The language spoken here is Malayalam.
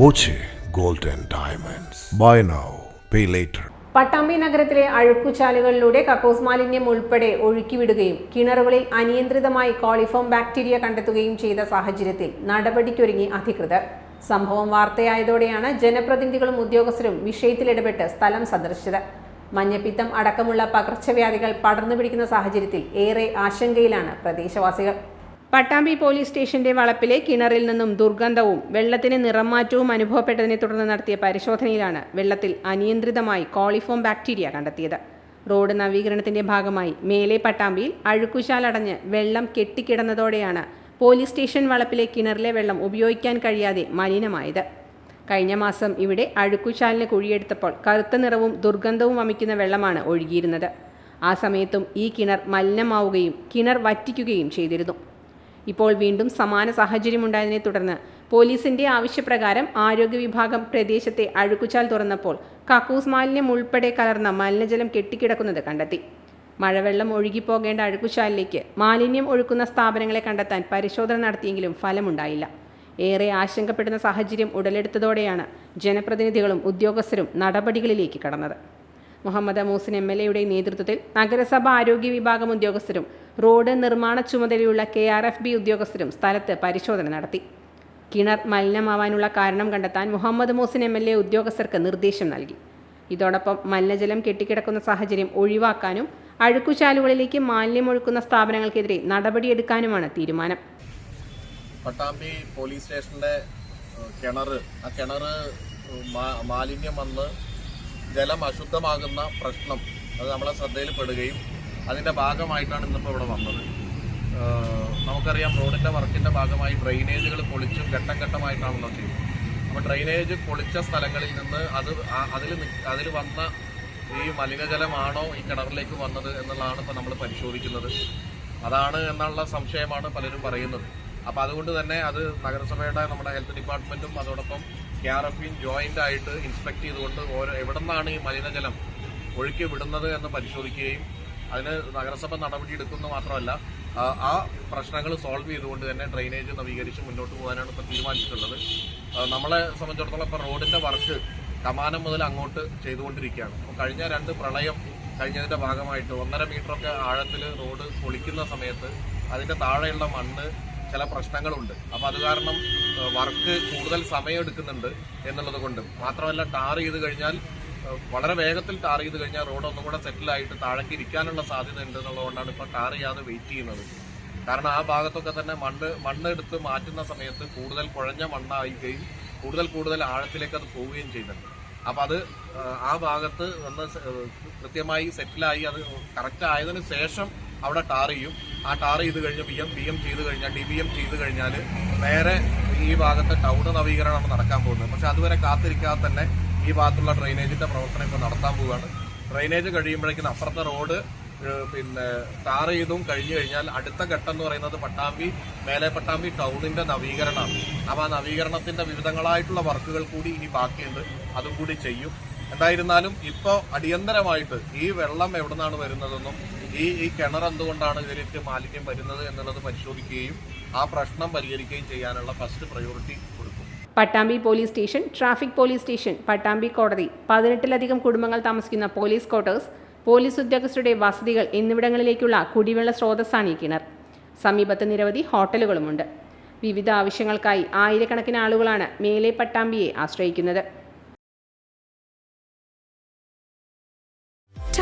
Boche gold and diamonds. Buy now pay later Pattambi നഗരത്തിലെ അഴുക്കുചാലുകളിലൂടെ കക്കോസ് മാലിന്യം ഉൾപ്പെടെ ഒഴുക്കിവിടുകയും കിണറുകളിൽ അനിയന്ത്രിതമായി കോളിഫോം ബാക്ടീരിയ കണ്ടെത്തുകയും ചെയ്ത സാഹചര്യത്തിൽ നടപടിക്കൊരുങ്ങി അധികൃതർ. സംഭവം വാർത്തയായതോടെയാണ് ജനപ്രതിനിധികളും ഉദ്യോഗസ്ഥരും വിഷയത്തിലിടപെട്ട് സ്ഥലം സന്ദർശിച്ചത്. മഞ്ഞപ്പിത്തം അടക്കമുള്ള പകർച്ചവ്യാധികൾ പടർന്നു പിടിക്കുന്ന സാഹചര്യത്തിൽ ഏറെ ആശങ്കയിലാണ് പ്രദേശവാസികൾ. പട്ടാമ്പി പോലീസ് സ്റ്റേഷന്റെ വളപ്പിലെ കിണറിൽ നിന്നും ദുർഗന്ധവും വെള്ളത്തിന് നിറമാറ്റവും അനുഭവപ്പെട്ടതിനെ തുടർന്ന് നടത്തിയ പരിശോധനയിലാണ് വെള്ളത്തിൽ അനിയന്ത്രിതമായി കോളിഫോം ബാക്ടീരിയ കണ്ടെത്തിയത്. റോഡ് നവീകരണത്തിന്റെ ഭാഗമായി മേലെ പട്ടാമ്പിയിൽ അഴുക്കുശാലടഞ്ഞ് വെള്ളം കെട്ടിക്കിടന്നതോടെയാണ് പോലീസ് സ്റ്റേഷൻ വളപ്പിലെ കിണറിലെ വെള്ളം ഉപയോഗിക്കാൻ കഴിയാതെ മലിനമായത്. കഴിഞ്ഞ മാസം ഇവിടെ അഴുക്കുശാലിന് കുഴിയെടുത്തപ്പോൾ കറുത്ത നിറവും ദുർഗന്ധവും വമിക്കുന്ന വെള്ളമാണ് ഒഴുകിയിരുന്നത്. ആ സമയത്തും ഈ കിണർ മലിനമാവുകയും കിണർ വറ്റിക്കുകയും ചെയ്തിരുന്നു. ഇപ്പോൾ വീണ്ടും സമാന സാഹചര്യമുണ്ടായതിനെ തുടർന്ന് പോലീസിന്റെ ആവശ്യപ്രകാരം ആരോഗ്യ വിഭാഗം പ്രദേശത്തെ അഴുക്കുചാൽ തുറന്നപ്പോൾ കക്കൂസ് മാലിന്യം ഉൾപ്പെടെ കലർന്ന മലിനജലം കെട്ടിക്കിടക്കുന്നത് കണ്ടെത്തി. മഴവെള്ളം ഒഴുകിപ്പോകേണ്ട അഴുക്കുചാലിലേക്ക് മാലിന്യം ഒഴുക്കുന്ന സ്ഥാപനങ്ങളെ കണ്ടെത്താൻ പരിശോധന നടത്തിയെങ്കിലും ഫലമുണ്ടായില്ല. ഏറെ ആശങ്കപ്പെടുന്ന സാഹചര്യം ഉടലെടുത്തതോടെയാണ് ജനപ്രതിനിധികളും ഉദ്യോഗസ്ഥരും നടപടികളിലേക്ക് കടന്നത്. മുഹമ്മദ് മൂസിൻ എം എൽ എയുടെ നേതൃത്വത്തിൽ നഗരസഭ ആരോഗ്യ വിഭാഗം ഉദ്യോഗസ്ഥരും റോഡ് നിർമ്മാണ ചുമതലയുള്ള കെ ആർ എഫ് ബി ഉദ്യോഗസ്ഥരും സ്ഥലത്ത് പരിശോധന നടത്തി. കിണർ മലിനമാവാനുള്ള കാരണം കണ്ടെത്താൻ Muhammad Muhsin M L A ഉദ്യോഗസ്ഥർക്ക് നിർദ്ദേശം നൽകി. ഇതോടൊപ്പം മലിനജലം കെട്ടിക്കിടക്കുന്ന സാഹചര്യം ഒഴിവാക്കാനും അഴുക്കുചാലുകളിലേക്ക് മാലിന്യം ഒഴുക്കുന്ന സ്ഥാപനങ്ങൾക്കെതിരെ നടപടിയെടുക്കാനുമാണ് തീരുമാനം. പട്ടാമ്പി പോലീസ് സ്റ്റേഷന്റെ കിണർ ആ കിണർ മാലിന്യം വന്ന് ജലം അശുദ്ധമാകുന്ന പ്രശ്നം അത് നമ്മളെ ശ്രദ്ധയിൽപ്പെടുകയും അതിന്റെ ഭാഗമായിട്ടാണ് ഇന്നിപ്പോൾ ഇവിടെ വന്നത്. നമുക്കറിയാം റോഡിന്റെ വർക്കിന്റെ ഭാഗമായി ഡ്രെയിനേജുകൾ പൊളിച്ചും ഘട്ടം ഘട്ടമായിട്ടാണല്ലോ ചെയ്യുന്നത്. അപ്പോൾ ഡ്രെയിനേജ് പൊളിച്ച സ്ഥലങ്ങളിൽ നിന്ന് അത് അതിൽ അതിൽ വന്ന ഈ മലിനജലമാണോ ഈ കിണറിലേക്ക് വന്നത് എന്നുള്ളതാണ് ഇപ്പോൾ നമ്മൾ പരിശോധിക്കുന്നത്. അതാണ് എന്നുള്ള സംശയമാണ് പലരും പറയുന്നത്. അപ്പോൾ അതുകൊണ്ട് തന്നെ അത് നഗരസഭയുടെ നമ്മുടെ ഹെൽത്ത് ഡിപ്പാർട്ട്മെന്റും അതോടൊപ്പം കെ ആർ എഫിയും ജോയിന്റ് ആയിട്ട് ഇൻസ്പെക്ട് ചെയ്തുകൊണ്ട് ഓരോ എവിടെ നിന്നാണ് ഈ മലിനജലം ഒഴുക്കി വിടുന്നത് എന്ന് പരിശോധിക്കുകയും അതിന് നഗരസഭ നടപടി എടുക്കുന്നു മാത്രമല്ല ആ, പ്രശ്നങ്ങൾ സോൾവ് ചെയ്തുകൊണ്ട് തന്നെ ഡ്രെയിനേജ് നവീകരിച്ച് മുന്നോട്ട് പോകാനാണ് ഇപ്പോൾ തീരുമാനിച്ചിട്ടുള്ളത്. നമ്മളെ സംബന്ധിച്ചിടത്തോളം ഇപ്പോൾ റോഡിന്റെ വർക്ക് കമാനം മുതൽ അങ്ങോട്ട് ചെയ്തുകൊണ്ടിരിക്കുകയാണ്. അപ്പോൾ കഴിഞ്ഞ രണ്ട് പ്രളയം കഴിഞ്ഞതിന്റെ ഭാഗമായിട്ട് ഒന്നര മീറ്ററൊക്കെ ആഴത്തിൽ റോഡ് പൊളിക്കുന്ന സമയത്ത് അതിന്റെ താഴെയുള്ള മണ്ണ് ചില പ്രശ്നങ്ങളുണ്ട്. അപ്പോൾ അത് കാരണം വർക്ക് കൂടുതൽ സമയം എടുക്കുന്നുണ്ട് എന്നുള്ളത് കൊണ്ടും. മാത്രമല്ല ടാർ ചെയ്ത് കഴിഞ്ഞാൽ വളരെ വേഗത്തിൽ ടാർ ചെയ്ത് കഴിഞ്ഞാൽ റോഡ് ഒന്നും കൂടെ സെറ്റിലായിട്ട് താഴേക്ക് ഇരിക്കാനുള്ള സാധ്യത ഉണ്ട് എന്നുള്ളതുകൊണ്ടാണ് ഇപ്പോൾ ടാർ ചെയ്യാതെ വെയിറ്റ് ചെയ്യുന്നത്. കാരണം ആ ഭാഗത്തൊക്കെ തന്നെ മണ്ണ് മണ്ണ് എടുത്ത് മാറ്റുന്ന സമയത്ത് കൂടുതൽ കുഴഞ്ഞ മണ്ണായിക്കുകയും കൂടുതൽ കൂടുതൽ ആഴത്തിലേക്ക് അത് പോവുകയും ചെയ്യുന്നുണ്ട്. അപ്പം അത് ആ, ഭാഗത്ത് ഒന്ന് കൃത്യമായി സെറ്റിലായി അത് കറക്റ്റ് ആയതിനു ശേഷം അവിടെ ടാർ ചെയ്യും. ആ ടാർ ചെയ്ത് കഴിഞ്ഞ് ബി എം ബി എം ചെയ്ത് കഴിഞ്ഞാൽ ഡി ബി എം ചെയ്ത് കഴിഞ്ഞാൽ നേരെ ഈ ഭാഗത്തെ ടൗൺ നവീകരണമാണ് നടക്കാൻ പോകുന്നത്. പക്ഷെ അതുവരെ കാത്തിരിക്കാതെ തന്നെ ഈ ഭാഗത്തുള്ള ഡ്രെയിനേജിന്റെ പ്രവർത്തനം ഇപ്പോൾ നടത്താൻ പോവുകയാണ്. ഡ്രെയിനേജ് കഴിയുമ്പോഴേക്കും അപ്പുറത്തെ റോഡ് പിന്നെ ടാർ ചെയ്തും കഴിഞ്ഞു കഴിഞ്ഞാൽ അടുത്ത ഘട്ടം എന്ന് പറയുന്നത് പട്ടാമ്പി മേലെ പട്ടാമ്പി ടൗണിന്റെ നവീകരണമാണ്. അപ്പോൾ ആ നവീകരണത്തിന്റെ വിവിധങ്ങളായിട്ടുള്ള വർക്കുകൾ കൂടി ഇനി ബാക്കിയുണ്ട്. അതും കൂടി ചെയ്യും. എന്തായിരുന്നാലും ഇപ്പോൾ അടിയന്തരമായിട്ട് ഈ വെള്ളം എവിടെ നിന്നാണ് വരുന്നതെന്നും ഈ ഈ കിണർ എന്തുകൊണ്ടാണ് ഇതിലേക്ക് മാലിന്യം വരുന്നത് എന്നുള്ളത് പരിശോധിക്കുകയും ആ പ്രശ്നം പരിഹരിക്കുകയും ചെയ്യാനുള്ള ഫസ്റ്റ് പ്രയോറിറ്റി കൊടുക്കും. Pattambi police station traffic police station Pattambi കോടതി. പതിനെട്ടിലധികം കുടുംബങ്ങൾ താമസിക്കുന്ന പോലീസ് ക്വാർട്ടേഴ്സ് പോലീസ് ഉദ്യോഗസ്ഥരുടെ വസതികൾ എന്നിവിടങ്ങളിലേക്കുള്ള കുടിവെള്ള സ്രോതസ്സാണ് ഈ കിണർ. സമീപത്ത് നിരവധി ഹോട്ടലുകളുമുണ്ട്. വിവിധ ആവശ്യങ്ങൾക്കായി ആയിരക്കണക്കിന് ആളുകളാണ് മേലെ പട്ടാമ്പിയെ ആശ്രയിക്കുന്നത്.